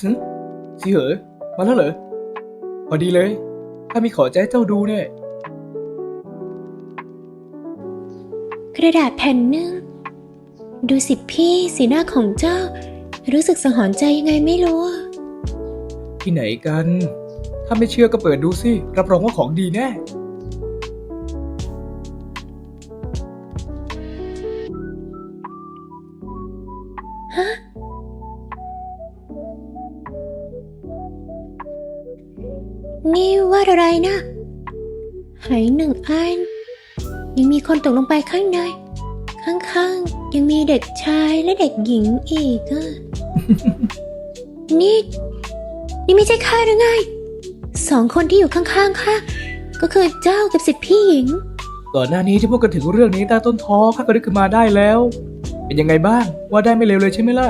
ฮึสิเหรอมาแล้วเหรอ พอดีเลย ถ้ามีขอจะให้เจ้าดูเนี่ย กระดาษแผ่นหนึ่ง ดูสิพี่สีหน้าของเจ้า รู้สึกสังหรณ์ใจยังไงไม่รู้อะที่ไหนกัน ถ้าไม่เชื่อก็เปิดดูสิ รับรองว่าของดีแน่ นี่วาดอะไรนะหายหนึ่งอัน ยังมีคนตกลงไปข้างใน ข้างๆ ยังมีเด็กชายและเด็กหญิงอีกอะนี่ นี่ไม่ใช่ข้าหรือไง สองคนที่อยู่ข้างๆข้าก็คือเจ้ากับสิทธิพี่หญิง ก่อนหน้านี้ที่พูดกันถึงเรื่องนี้ใต้ต้นท้อข้าก็นึกขึ้นมาได้แล้ว เป็นยังไงบ้าง ว่าได้ไม่เลวเลยใช่ไหมล่ะ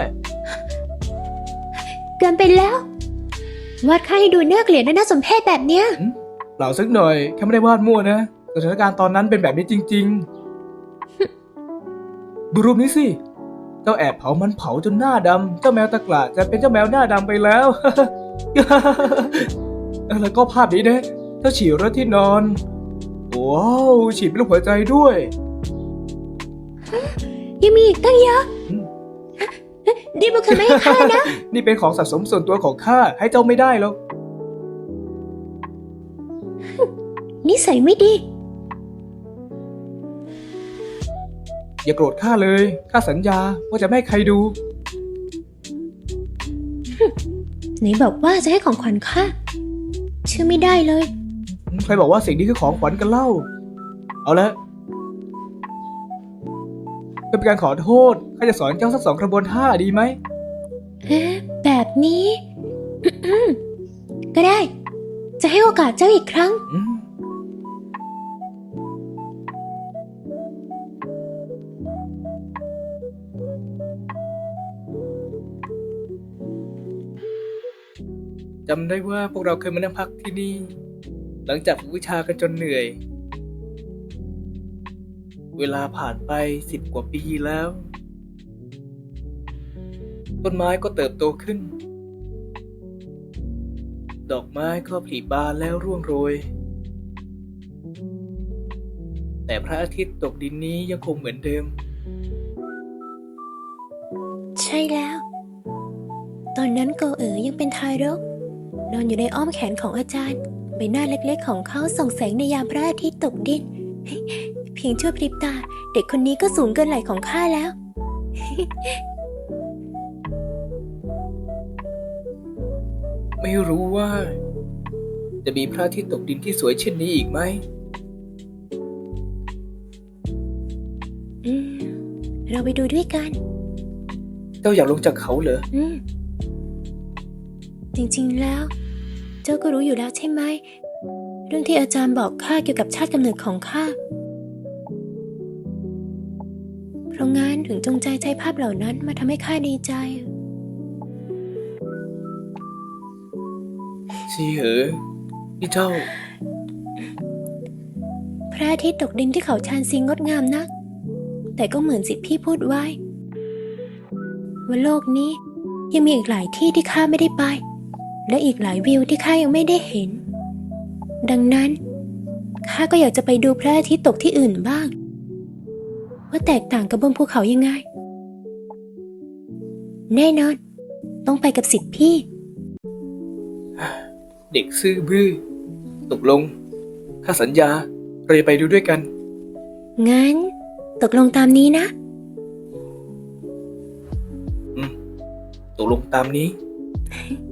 เกินไปแล้ว วาดข้าให้ดูน่าเกลียดและน่าสมเพชแบบเนี้ย เปล่าสักหน่อยแค่ไม่ได้วาดมั่วนะสถานการณ์ตอนนั้นเป็นแบบนี้จริง ๆ ดูรูปนี้สิ เจ้าแอบเผามันเผาจนหน้าดำเจ้าแมวตะกละจะเป็นเจ้าแมวหน้าดำไปแล้ว แล้วก็ภาพนี้นะเจ้าฉี่รถที่นอน ว้าวฉีดเป็นรูปหัวใจด้วย ยังมีอีกตั้งเยอะ อืมนี่บุคคลไม่ให้ข้านะ นี่เป็นของสะสมส่วนตัวของข้าให้เจ้าไม่ได้หรอกนิสัยไม่ดี อย่าโกรธข้าเลยข้าสัญญาว่าจะไม่ให้ใครดู ไหนบอกว่าจะให้ของขวัญข้าเชื่อไม่ได้เลย ใครบอกว่าสิ่งนี้คือของขวัญกันเล่า เอาละ เพื่อเป็นการขอโทษข้าจะสอนเจ้าสักสองกระบวนท่าดีไหมเอ๊ะแบบนี้อืมก็ได้ จะให้โอกาสเจ้าอีกครั้ง อืมจำได้ว่าพวกเราเคยมานั่งพักที่นี่ หลังจากฝึกวิชากันจนเหนื่อย เวลาผ่านไปสิบกว่าปีแล้ว ต้นไม้ก็เติบโตขึ้น ดอกไม้ก็ผลิบานแล้วร่วงโรย แต่พระอาทิตย์ตกดินนี้ยังคงเหมือนเดิม ใช่แล้ว ตอนนั้นโกเอ๋อยังเป็นทารก นอนอยู่ในอ้อมแขนของอาจารย์ ใบหน้าเล็กๆของเขาส่องแสงในยามพระอาทิตย์ตกดิน เพียงชั่วพริบตา เด็กคนนี้ก็สูงเกินไหล่ของข้าแล้ว ไม่รู้ว่า จะมีพระอาทิตย์ตกดินที่สวยเช่นนี้อีกไหมอืมเราไปดูด้วยกัน เจ้าอยากลงจากเขาเหรออืมจริงๆแล้ว เจ้าก็รู้อยู่แล้วใช่ไหม เรื่องที่อาจารย์บอกข้าเกี่ยวกับชาติกำเนิดของข้า เพราะงั้นถึงจงใจใช้ภาพเหล่านั้นมาทำให้ข้าดีใจชีเหอนี่เจ้า พระอาทิตย์ตกดินที่เขาชานซิงงดงามนัก แต่ก็เหมือนสิทธิพี่พูดไว้ ว่าโลกนี้ยังมีอีกหลายที่ที่ข้าไม่ได้ไป และอีกหลายวิวที่ข้ายังไม่ได้เห็น ดังนั้นข้าก็อยากจะไปดูพระอาทิตย์ตกที่อื่นบ้าง ว่าแตกต่างกับบนภูเขายังไง แน่นอน ต้องไปกับสิทธิพี่ เด็กซื่อบื้อ ตกลงข้าสัญญาเราจะไปดูด้วยกัน งั้น ตกลงตามนี้นะตกลงตามนี้เ